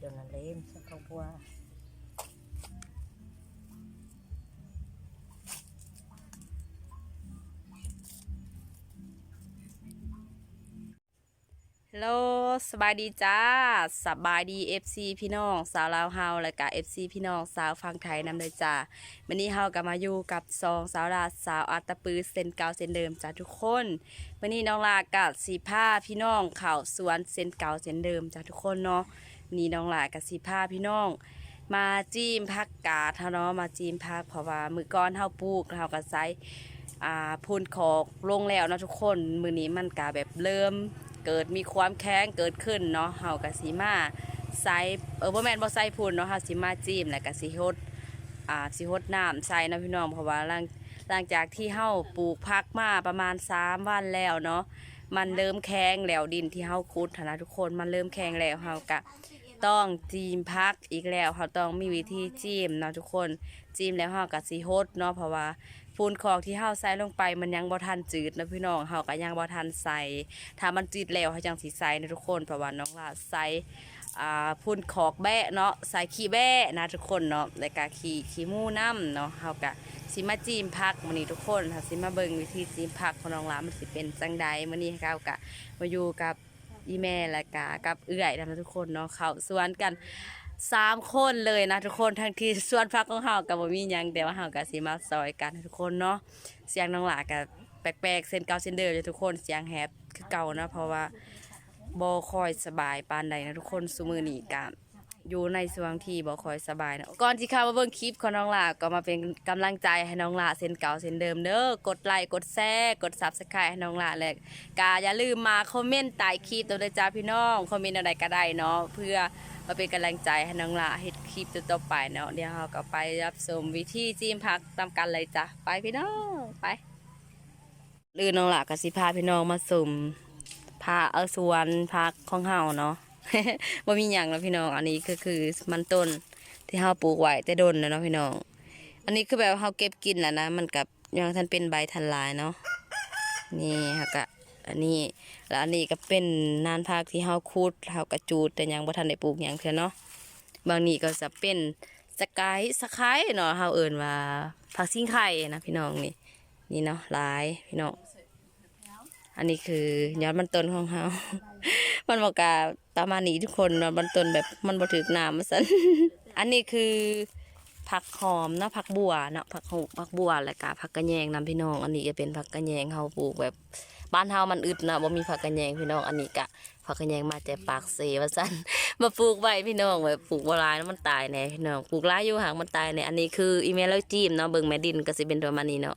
เดี๋ยวนั้นเล่นสักข้าวบัวฮัลโหลสบายดีจ้าสบายดี FC พี่น้อง สาวลาวเฮาและกะ FC พี่น้องสาวฟังไทยนำเลยจ้าวันนี้เฮาก็มาอยู่กับซองสาวลาสาวอัตปือเซนเก่าเซนเดิมจ้าทุกคนวันนี้น้องลากะสีผ้าพี่น้องเข่าสวนเซนเก่าเซนเดิมจ้าทุกคนเนาะ นี้น้องหลากะสีผ้าพี่น้อง มาจิ้มผักกาดเฮาเนาะมาจิ้มผักเพราะว่ามือก้อนเฮาปลูกเฮาก็ใส่อ่าพูนขอกลงแล้วเนาะทุกคนมือนี้มันกะแบบเริ่ม เกิดมีความแข็งเกิดขึ้นเนาะเฮากะสิมาใส่เออบ่แม่นบ่ใส่พุ่นเนาะเฮาสิมาจิ้มแล้วก็สิฮดอ่าสิฮดน้ำใส่นะพี่น้องเพราะว่าหลังหลังจากที่เฮาปลูกผักมาประมาณ 3 วันแล้วเนาะ มันเริ่มแข็งแล้วดินที่เฮาขุดหั้นนะทุกคน มันเริ่มแข็งแล้วเฮากะ ต้องจิ้มผักอีกแล้วเฮาต้องมีวิธีจิ้มเนาะทุกคนจิ้มแล้วเฮาก็สิฮดเนาะเพราะว่าปูนคอกที่เฮาใส่ลงไปมันยังบ่ทันจืดนะพี่น้องเฮาก็ยังบ่ทันใส่ถ้ามันจืดแล้วให้จังสีใสนะทุกคนเพราะว่าน้องลาใส่อ่าพุ่นขอกแบะเนาะใส่ขี้แบะนะทุกคนเนาะแล้วก็ขี้ขี้มูน้ำเนาะเฮากะสิมาจิ้มผักมื้อนี้ทุกคนค่ะสิมาเบิ่งวิธีจิ้มผักของน้องลามันสิเป็นจังใดมื้อนี้เฮากะมาอยู่กับ อีแม่และกากับเอื้อยนะทุกคนเนาะเขาสวนกันสามคนเลยนะทุกคนทั้งที่สวนพักของเฮากับ่มีหยังแต่ว่าเฮาก็สิมาซอยกันทุกคนเนาะเสียงน้องหลาก็แปลกๆเส้นเก่าเส้นเดิมเลยทุกคนเสียงแฮปคือเก่านะเพราะว่าบ่คอยสบายปานใดนะทุกคนซุมือนี้กะ อยู่ในช่วงที่บ่คอยสบายนะก่อนที่เข้ามาเบิ่งคลิปของน้องลาก็มาเป็นกำลังใจให้น้องลาเส้นเก่าเส้นเดิมเด้อกดไลค์กดแชร์กด Subscribe ให้น้องลาและกาอย่าลืมมาคอมเมนต์ใต้คลิปตัวด้วยจ้าพี่น้องคอมเมนต์อะไรก็ได้เนาะเพื่อมาเป็นกำลังใจให้น้องลาเฮ็ดคลิปต่อๆไปเนาะเดี๋ยวเราก็ไปรับชมวิธีจิ้มผักตามกันเลยจ้ะไปพี่น้องไปลือน้องลาก็สิพาพี่น้องมาสุ่มพาเอาสวนพักของเฮาเนาะ ว่มีอย่างแล้วพี่น้อง อันนี้ก็คือมันต้นที่เฮาปลูกไว้แต่ดนนะเนาะพี่น้อง อันนี้คือแบบเฮาเก็บกินแล้วนะ มันกับยังทันเป็นใบทันลายเนาะ นี่ฮะกะอันนี้แล้วอันนี้ก็เป็นนานพักที่เฮาคูดเฮากระจูดแต่ยังบ่ทันได้ปลูกหยังเทื่อเนาะ บางนี้ก็จะเป็นสกายสกายเนาะเฮาเอิ้นว่าผักซิ่งไข่นะพี่น้องนี่ นี่เนาะหลายพี่น้อง อันนี้คือยอดมันต้นของเฮา มันบอกกาประมาณนี้ทุกคนมันต้นแบบมันบ่ถึกน้ำมาซั่นอันนี้คือผักหอมเนาะผักบัวเนาะผักหูผักบัวแล้วก็ผักกระแยงนํพี่น้อง อันนี้ก็เป็นผักกระแยงเฮาปลูกแบบบ้านเฮามันอึดเนาะบ่มีผักกระแยงพี่น้องอันนี้ก็ผักกระแยงมาแต่ปากเสว่าซั่นมาปลูกไว้พี่น้องแบบปลูกบ่หลายแล้วมันตายแน่พี่น้องปลูกหลายอยู่ห่างมันตายแน่อันนี้คืออีเมลแล้วจิ้มเนาะเบิ่งแม่ดินก็สิเป็นประมาณนี้เนาะ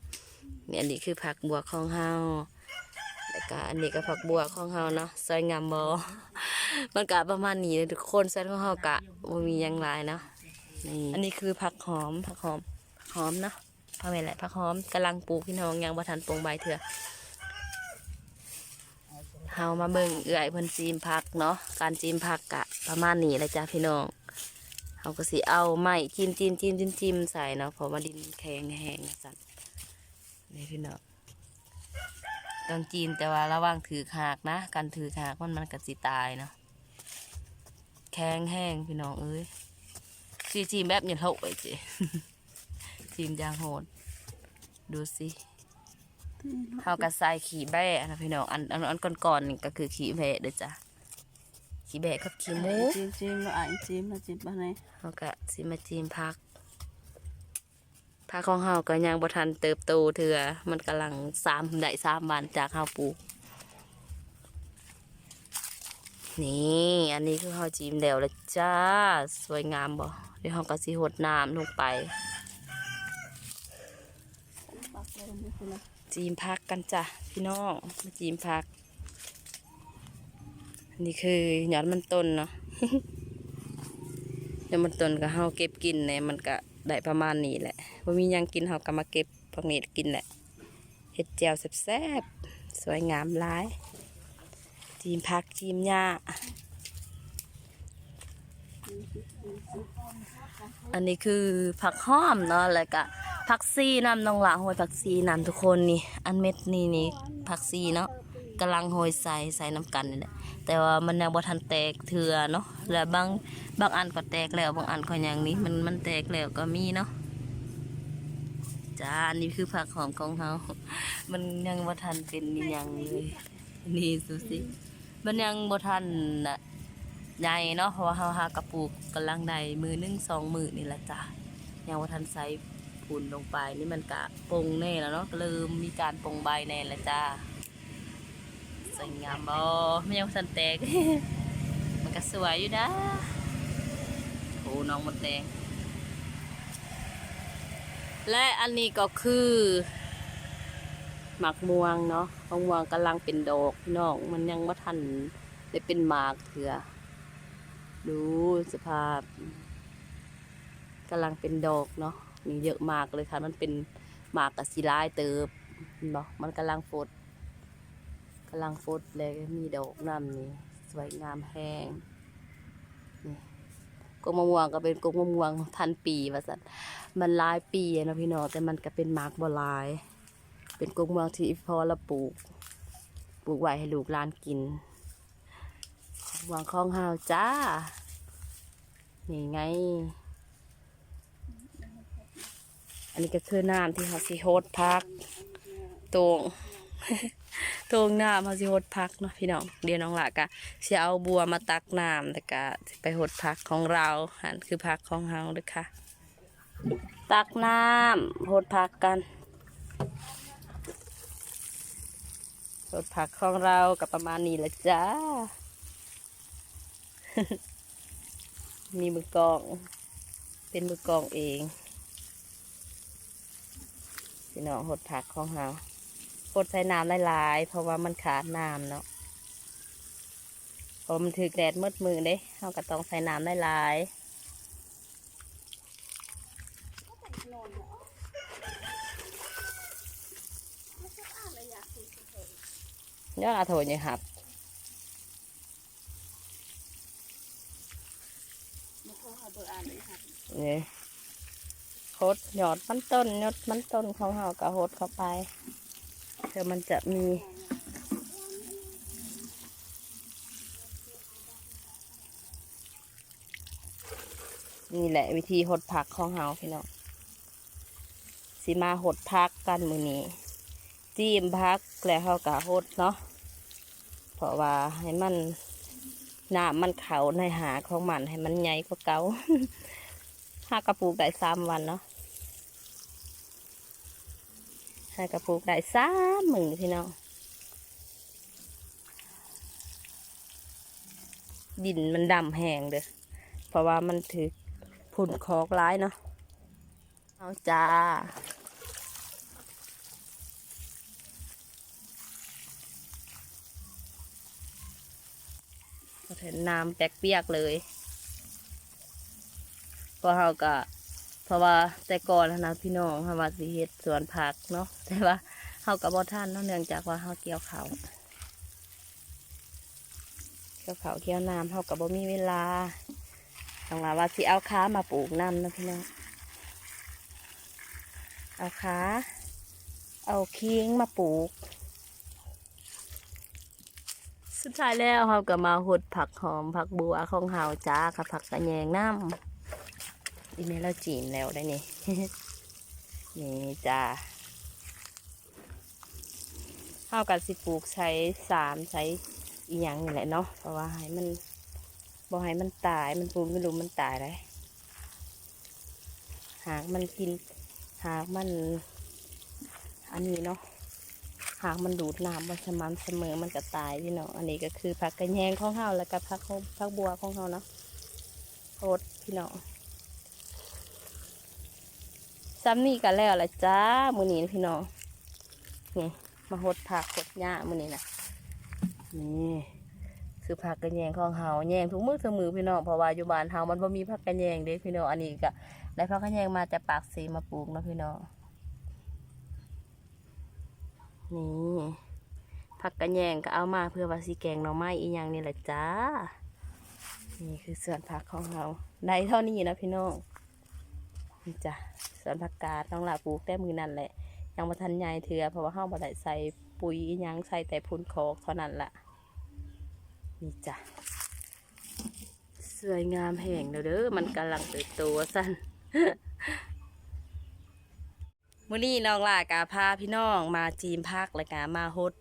นี่อันนี้คือผักบัวของเฮา ก็อันนี้ก็ผักบัวของเฮาเนาะซอยงามบอมันกะประมาณนี้ทุกคนเซตของเฮากะบ่มียังหลายเนาะนี่อันนี้คือผักหอมผักหอมผักหอมเนาะผักแม่นแหละผักหอมกำลังปลูกพี่น้องยังบ่ทันปลงใบเถื่อเฮามาเบิ่งเอื้อยเพิ่นจีมผักเนาะการจีมผักกะประมาณนี้แหละจ้ะพี่น้องเฮาก็สิเอาไม้จิ้มจิ้มจิ้มจิ้มจิ้มใส่เนาะเพราะว่าดินแข็งแห้งสั่นนี่พี่น้อง ต้องจีนแต่ว่าระวังถือหากนะการถือหากมันมันก็สิตายเนาะแข็งแห้งพี่น้องเอ้ยสีจีมแบบอย่าเท่าไอ้เจจีมยางโหด ดูสิเขาก็ใส่ขี่แบะนะพี่น้องอันอันอันก่อนๆนี่ก็คือขี่แบะเด้อจ้ะขี่แบะกับขี่หมูจิ้มจิ้มแล้วอ่านจิ้มแล้วจิ้มมาไหนเขาก็สิมาจีมพัก พักของเฮาก็ยังบ่ทันเติบโตเถื่อมันกำลังสามได้สามวันจากเฮาปลูกนี่อันนี้คือเฮาจีมแล้วล้วจ้า สวยงามบ่เดี๋ยวเฮาก็สิหดน้ำลงไปจีมพักกันจ้ะพี่น้องมาจีมพักอันนี้คือยอดมันต้นเนาะยอดมันต้นก็เฮาเก็บกินเนี่ยมันก็ ได้ประมาณนี้แหละว่ามียังกินเฮาก็มาเก็บพวกนี้กินแหละเห็ดแจ่วแซ่บๆสวยงามหลาย จีมพักจีมหญ้าอันนี้คือผักห้อมเนาะแล้วก็ผักซีน้ำนองหลาหอยผักซีน้ำทุกคนนี่ อันเม็ดนี่นี่ผักซีเนาะ กำลังโหยใส่ใส่น้ำกันนี่แหละแต่ว่ามันยังบ่ทันแตกเถื่อเนาะแล้วบางบางอันก็แตกแล้วบางอันก็ยังนี้มันมันแตกแล้วก็มีเนาะจ้าอันนี้คือผักหอมของเฮามันยังบ่ทันเป็นยังเลยนี่สุสิมันยังบ่ทันน่ะใหญ่เนาะเพราะว่าเฮาหากระปุกกำลังได้มือหนึงสองมือนี่แหละจ้ะยังบ่ทันใส่ฝุ่นลงไปนี่มันกะปงแน่แล้วเนาะเริ่มมีการปงใบแน่แล้วจ้า สวยงามบ่ไม่ยังสันแตก มันก็สวยอยู่นะโอ้น้องมดแดง และอันนี้ก็คือหมากม่วงเนาะมะม่วงกำลังเป็นดอกพี่น้อง มันยังไม่ทันได้เป็นหมากเถื่อดูสภาพกำลังเป็นดอกเนาะมีเยอะมากเลยค่ะ มันเป็นหมากกับสีลายเติบเนบ่มันกำลังฟด กำลังฟดเลยมีดอกน้ำนี่สวยงามแห้งนี่กงมะม่วงก็เป็นกงมะม่วงพันปีว่าสันมันหลายปีนะพี่น้องแต่มันก็เป็นมากบลาย เป็นกงมะม่วงที่พอเรปลูก ปลูกไว้ให้ลูกหลานกินมะม่วงของเฮาจ้า นี่ไง อันนี้ก็คือน้ำที่เขาสิโฮดพักตรง ตรงน้ำเขาสิหดพักเนาะพี่น้องเดี๋ยวน้องหละกะสิเอาบัวมาตักน้ำแต่กะไปหดพักของเราหันคือพักของเฮาเด้อค่ะ ตักน้ำหดพักกันหดพักของเรากับประมาณนี้ละจ้า มีมือกอง เป็นมือกองเองพี่น้องหดพักของเฮา กดใส่น้ำหลายๆ เพราะว่ามันขาดน้ำเนาะเพราะมันถือแดดมืดมือเด้เราก็ต้องใส่น้ำหลายๆยอนอาโถยหับมาพอเขาเบอร์อ่านเลยค่ะนี่โคดหยอดมันต้นยอดมันต้นของเราก็โหดเข้าไป เพื่อมันจะมีนี่แหละวิธีหดผักของเฮาพี่น้องสิมาหดพักกันมือนี้จิ้มพักแล้วเฮากะหดเนาะเพราะว่าให้มันน้ำมันเขาในหาของมันให้มันใหญ่กว่าเก่าห้ากระปุกได้สามวันเนาะ ห้ากระปุกได้สามหมื่นพี่น้องดินมันดำแห้งเด้อเพราะว่ามันถือผุ่นคอกร้ายเนาะเอาจ้าเห็นน้ำแปกเปียกเลยพราะเราก็ ราะว่าแต่ก่อนนะพี่น้องเขาว่าสิเฮ็ดสวนผักเนาะแต่ว่าเขากับบ่ท่านเนาะเนื่องจากว่าเขาเกี่ยวเขาเกี่ยวเขาเกี่ยวน้ำเขากับบ่มีเวลาต้องว่าว่าสิเอาขามาปลูกน้ำนะพี่น้องเอาขาเอาคิงมาปลูก สุดท้ายแล้วเราก็มาหดผักหอมผักบัวของเฮาจ้ากับผักกระแยงน้ำ อีเมลเราจีนแล้วได้นี่ นี่จ้าเฮากันสิปลูกใช้สามใช้อีหยังนี่แหละเนาะ เพราะว่าให้มันบ่ให้มันตาย มันปลูกไม่รู้มันตายเลยหากมันกิน หากมัน อันนี้เนาะ หากมันดูดน้ำมันสม่ำเสมอ มันก็ตายพี่น้อง อันนี้ก็คือผักกระแยงของเฮาแล้วก็ผักของผักบัวของเฮาเนาะโคตรพี่น้อง ซ้ำนี่กันแล้วละจ้ามือนี้พี่น้องนี่มาหดผักหดหญ้ามือนี้นะนี่คือผักกระแยงของเฮาแยงทุกมือทุกมือพี่น้องเพราะว่าอยู่บ้านเฮามันบ่มีผักกระแยงเด้พี่น้องอันนี้ก็ได้ผักกระแยงมาจากปากสีมาปลูกนะพี่น้องนี่ผักกระแยงก็เอามาเพื่อว่าสีแกงหน่อไม้อีหยังนี่แหละจ้านี่คือส่วนผักของเราได้เท่านี้นะพี่น้อง นี่จ้ะสวนผักกาดน้องหลาปลูกแต่มือนั่นแหละ ยังมาทันใหญ่เถื่อเพราะว่าเฮาบ่ได้ใส่ปุ๋ยยังใส่แต่พุนคอกเท่านั้นละนี่จ้ะสวยงามแห่งเด้อเด้อมันกำลังเติบโตสั้นมื้อนี้น้องล่ากาพาพี่น้องมาจีมพักและกามาฮด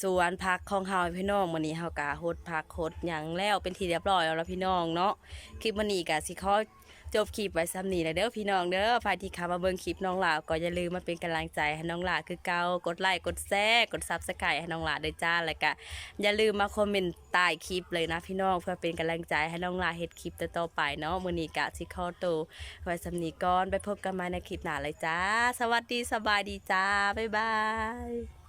สวนพักของเฮาพี่น้องมื้อนี้เฮากาฮดพักฮดยังแล้วเป็นทีเรียบร้อยแล้วพี่น้องเนาะคลิปมื้อนี้ก็สิขอ จบคลิปไว้ซ้ำนี้แล้วเด้อพี่น้องเด้อใครที่เข้ามาเบิ่งคลิปน้องหลาก็อย่าลืมมาเป็นกำลังใจให้น้องหลาคือเก่ากดไลค์กดแชร์กด Subscribe ให้น้องหลาด้วยจ้าแล้วก็อย่าลืมมาคอมเมนต์ใต้คลิปเลยนะพี่น้องเพื่อเป็นกำลังใจให้น้องหลาเฮ็ดคลิปต่อๆไปเนาะมื้อนี้ก็สิขอตัวไว้สำนีก่อนไปพบกันใหม่ในคลิปหน้าเลยจ้า สวัสดีสบายดีจ้าบ๊ายบาย